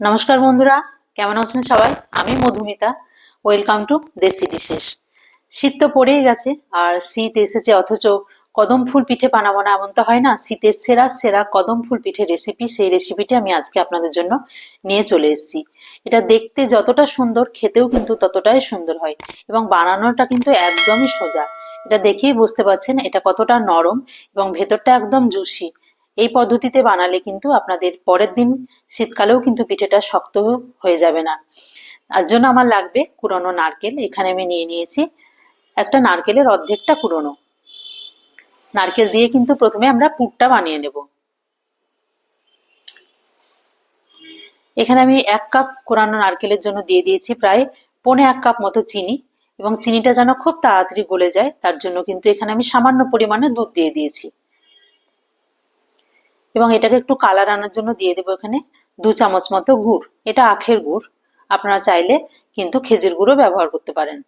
নমস্কার বন্ধুরা, কেমন আছেন সবাই? আমি Madhumita. Welcome to desi dishes শীত তো পড়েই গেছে, আর শীত এসেছে অথচ কদম ফুল পিঠে বানাবো না এমন তো হয় না। শীতের সেরা সেরা কদম ফুল পিঠে রেসিপি সেই রেসিপিটি আমি আজকে আপনাদের জন্য নিয়ে চলে এসেছি। এটা দেখতে যতটা সুন্দর, খেতেও কিন্তু ততটাই সুন্দর হয় এবং বানানোটা কিন্তু একদমই সোজা। এটা দেখেই বুঝতে পারছেন, এটা কতটা নরম এবং ভেতরটা একদম জুসি। এই পদ্ধতিতে বানালে কিন্তু আপনাদের পরের দিন শীতকালেও কিন্তু পিঠেটা শক্ত হয়ে যাবে না। তার জন্য আমার লাগবে কুড়োনো নারকেল, এখানে আমি নিয়ে নিয়েছি একটা নারকেলের অর্ধেকটা কুড়োনো। নারকেল দিয়ে কিন্তু প্রথমে আমরা পুরটা বানিয়ে নেব। এখানে আমি এক কাপ কোরানো নারকেলের জন্য দিয়ে দিয়েছি প্রায় পনে এক কাপ মতো চিনি এবং চিনিটা যেন খুব তাড়াতাড়ি গলে যায়, তার জন্য কিন্তু এখানে আমি সামান্য পরিমাণে দুধ দিয়ে দিয়েছি। এবং এটাকে একটু কালার আনার জন্য দিয়ে দেবো এখানে দু চামচ মতো গুড়। এটা আখের গুড়। আপনারা চাইলে কিন্তু খেজুর গুঁড়ো ব্যবহার করতে পারেন।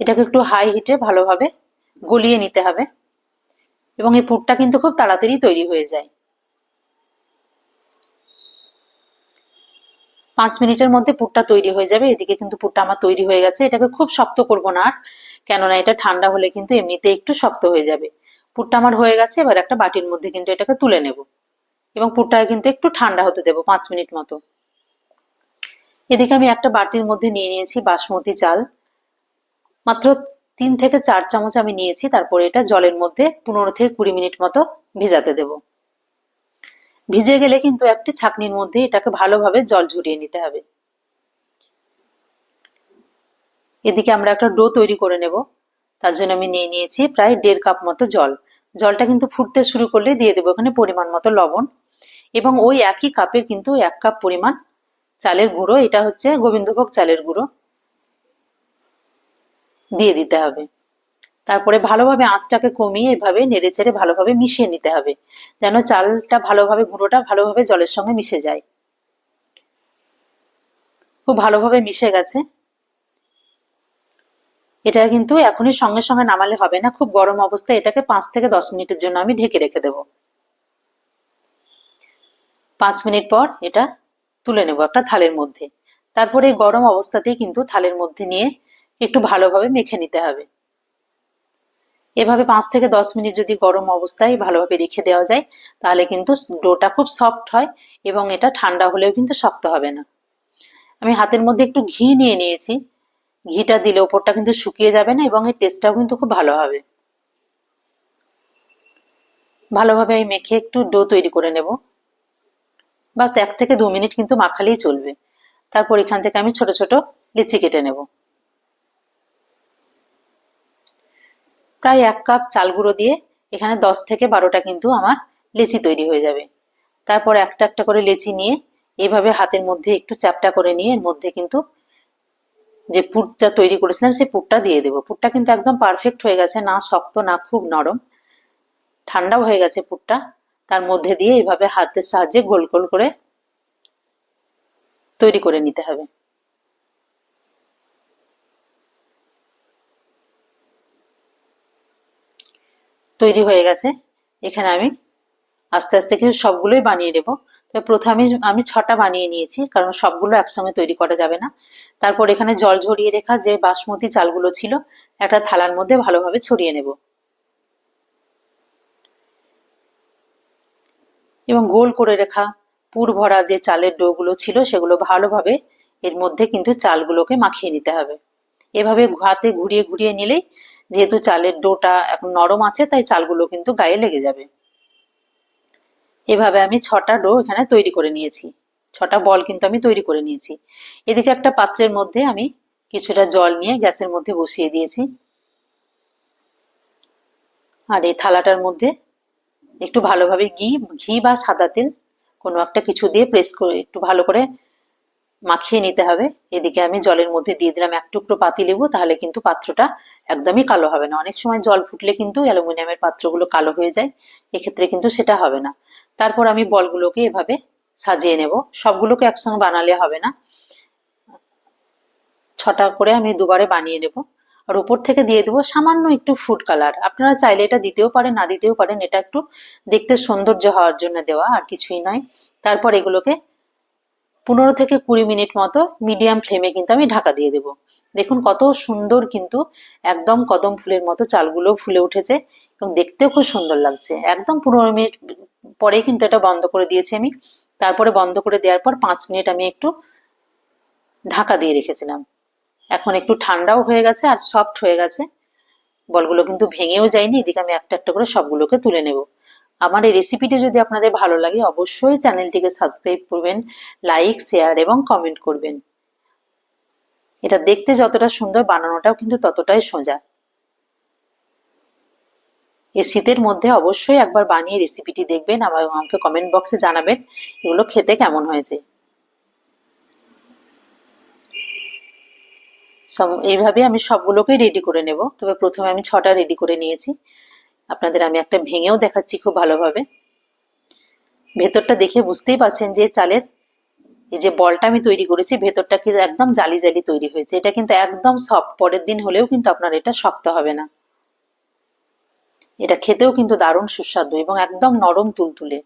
এটাকে একটু হাই হিটে ভালোভাবে গলিয়ে নিতে হবে এবং এই পুরটা কিন্তু খুব তাড়াতাড়ি তৈরি হয়ে যায়। পাঁচ মিনিটের মধ্যে পুরটা তৈরি হয়ে যাবে। এদিকে কিন্তু পুরটা আমার তৈরি হয়ে গেছে। এটাকে খুব শক্ত করব না আর। কেননা এটা ঠান্ডা হলে কিন্তু এমনিতে একটু শক্ত হয়ে যাবে। পুরটা আমার হয়ে গেছে, এবার একটা বাটির মধ্যে কিন্তু এটাকে তুলে নেব। এবং পুরটাকে কিন্তু একটু ঠান্ডা হতে দেবো, পাঁচ মিনিট মতো। এদিকে আমি একটা বাটির মধ্যে নিয়ে নিয়েছি বাসমতি চাল। মাত্র তিন থেকে চার চামচ আমি নিয়েছি, তারপরে এটা জলের মধ্যে পনেরো থেকে কুড়ি মিনিট মতো ভিজাতে দেব। ভিজে গেলে কিন্তু একটি ছাকনির মধ্যে এটাকে ভালোভাবে জল ঝরিয়ে নিতে হবে। এদিকে আমরা একটা ডো তৈরি করে নেব। তার জন্য আমি নিয়ে নিয়েছি প্রায় দেড় কাপ মতো জল। জলটা কিন্তু ফুটতে শুরু করলে দিয়ে দেবো এখানে পরিমাণ মতো লবণ। এবং ওই একই কাপের কিন্তু এক কাপ পরিমাণ চালের গুঁড়ো, এটা হচ্ছে গোবিন্দভোগ চালের গুঁড়ো। দিয়ে দিতে হবে। তারপরে ভালোভাবে আঁচটাকে কমিয়ে এভাবে নেড়ে চেড়ে ভালোভাবে মিশিয়ে নিতে হবে। যেন চালটা ভালোভাবে, গুঁড়োটা ভালোভাবে জলের সঙ্গে মিশে যায়। খুব ভালোভাবে মিশে গেছে। এটা কিন্তু এখনই সঙ্গে সঙ্গে নামালে হবে না। খুব গরম অবস্থায় এটাকে পাঁচ থেকে দশ মিনিটের জন্য আমি ঢেকে রেখে দেব। পাঁচ মিনিট পর এটা তুলে নেব একটা থালের মধ্যে। তারপরে এই গরম অবস্থাতেই কিন্তু থালের মধ্যে নিয়ে একটু ভালোভাবে মেখে নিতে হবে। এভাবে পাঁচ থেকে দশ মিনিট যদি গরম অবস্থায় ভালোভাবে রেখে দেওয়া যায়, তাহলে কিন্তু ডোটা খুব সফট হয় এবং এটা ঠান্ডা হলেও কিন্তু শক্ত হবে না। আমি হাতের মধ্যে একটু ঘি নিয়ে নিয়েছি। ঘিটা দিলে ওপরটা কিন্তু শুকিয়ে যাবে না এবং এর টেস্টটাও কিন্তু খুব ভালো হবে। ভালোভাবে আমি মেখে একটু ডো তৈরি করে নেব। বাস এক থেকে দু মিনিট কিন্তু মাখালেই চলবে। তারপর এখান থেকে আমি ছোট ছোট লিচি কেটে নেব। প্রায় এক কাপ চাল গুঁড়ো দিয়ে এখানে দশ থেকে বারোটা কিন্তু আমার লেচি তৈরি হয়ে যাবে। তারপর একটা একটা করে লেচি নিয়ে এইভাবে হাতের মধ্যে একটু চ্যাপটা করে নিয়ে এর মধ্যে কিন্তু যে পুরটা তৈরি করেছিলাম, সেই পুরটা দিয়ে দেবো। পুরটা কিন্তু একদম পারফেক্ট হয়ে গেছে, না শক্ত, না খুব নরম। ঠান্ডাও হয়ে গেছে পুরটা। তার মধ্যে দিয়ে এইভাবে হাতের সাহায্যে গোল গোল করে তৈরি করে নিতে হবে। তৈরি হয়ে গেছে। এখানে আমি আস্তে আস্তে কিছু সবগুলোই বানিয়ে নেব প্রথমে আমি ছটা বানিয়ে নিয়েছি, কারণ সবগুলো একসঙ্গে তৈরি করা যাবে না। তারপর এখানে জল ঝরিয়ে রেখা যে বাসমতি চালগুলো ছিল, একটা থালার মধ্যে ভালোভাবে ছড়িয়ে নেব। এবং গোল করে রেখা পুর ভরা যে চালের ডোগুলো ছিল, সেগুলো ভালোভাবে এর মধ্যে কিন্তু চালগুলোকে মাখিয়ে নিতে হবে। এভাবে হাতে ঘুরিয়ে ঘুরিয়ে নিলেই যেহেতু চালের ডোটা এখন নরম আছে, তাই চালগুলো কিন্তু গায়ে লেগে যাবে। এভাবে আমি ছটা ডো এখানে তৈরি করে নিয়েছি। ছটা বল কিন্তু আমি তৈরি করে নিয়েছি। এদিকে একটা পাত্রের মধ্যে আমি কিছুটা জল নিয়ে গ্যাসের মধ্যে বসিয়ে দিয়েছি। আর এই থালাটার মধ্যে একটু ভালোভাবে ঘি ঘি বা সাদা তেল কোনো একটা কিছু দিয়ে প্রেস করে একটু ভালো করে মাখিয়ে নিতে হবে। এদিকে আমি জলের মধ্যে দিয়ে দিলাম এক টুকরো পাতি লেবু তাহলে কিন্তু পাত্রটা একদমই কালো হবে না। অনেক সময় জল ফুটলে কিন্তু অ্যালুমিনিয়ামের পাত্রগুলো কালো হয়ে যায় এক্ষেত্রে কিন্তু সেটা হবে না। তারপর আমি বলগুলোকে এভাবে সাজিয়ে নেব। সবগুলোকে একসঙ্গে বানালে হবে না। ছটা করে আমি দুবারে বানিয়ে নেব। আর উপর থেকে দিয়ে দেবো সামান্য একটু ফুড কালার আপনারা চাইলে এটা দিতেও পারেন, না দিতেও পারেন, এটা একটু দেখতে সৌন্দর্য হওয়ার জন্য দেওয়া আর কিছুই নয়। তারপর এগুলোকে পনেরো থেকে কুড়ি মিনিট মতো মিডিয়াম ফ্লেমে কিন্তু আমি ঢাকা দিয়ে দেবো। দেখুন কত সুন্দর কিন্তু একদম কদম ফুলের মতো চালগুলো ফুলে উঠেছে এবং দেখতেও খুব সুন্দর লাগছে। একদম পনেরো মিনিট পরেই কিন্তু এটা বন্ধ করে দিয়েছি আমি। তারপরে বন্ধ করে দেওয়ার পর পাঁচ মিনিট আমি একটু ঢাকা দিয়ে রেখেছিলাম। এখন একটু ঠান্ডাও হয়ে গেছে আর সফট হয়ে গেছে। বলগুলো কিন্তু ভেঙেও যায়নি, এদিকে আমি একটা একটা করে সবগুলোকে তুলে নেব। আমার এই রেসিপিটি যদি আপনাদের ভালো লাগে, অবশ্যই চ্যানেলটিকে সাবস্ক্রাইব করবেন লাইক শেয়ার এবং কমেন্ট করবেন। এটা দেখতে যতটা সুন্দর, বানানোটাও কিন্তু ততটাই সোজা। এই শীতের মধ্যে অবশ্যই একবার বানিয়ে রেসিপিটি দেখবেন আবার আমাকে কমেন্ট বক্সে জানাবেন, এগুলো খেতে কেমন হয়েছে। এইভাবে আমি সবগুলোকেই রেডি করে নেব। তবে প্রথমে আমি ছটা রেডি করে নিয়েছি। আপনাদের আমি একটা ভেঙেও দেখাচ্ছি খুব ভালোভাবে। ভেতরটা দেখে বুঝতেই পারছেন যে চালের এই যে বলটা আমি তৈরি করেছি, ভেতরটা কিন্তু একদম জালি জালি তৈরি হয়েছে। এটা কিন্তু একদম সফট পরের দিন হলেও কিন্তু আপনার এটা শক্ত হবে না। এটা খেতেও কিন্তু দারুণ সুস্বাদু এবং একদম নরম তুলতুলে।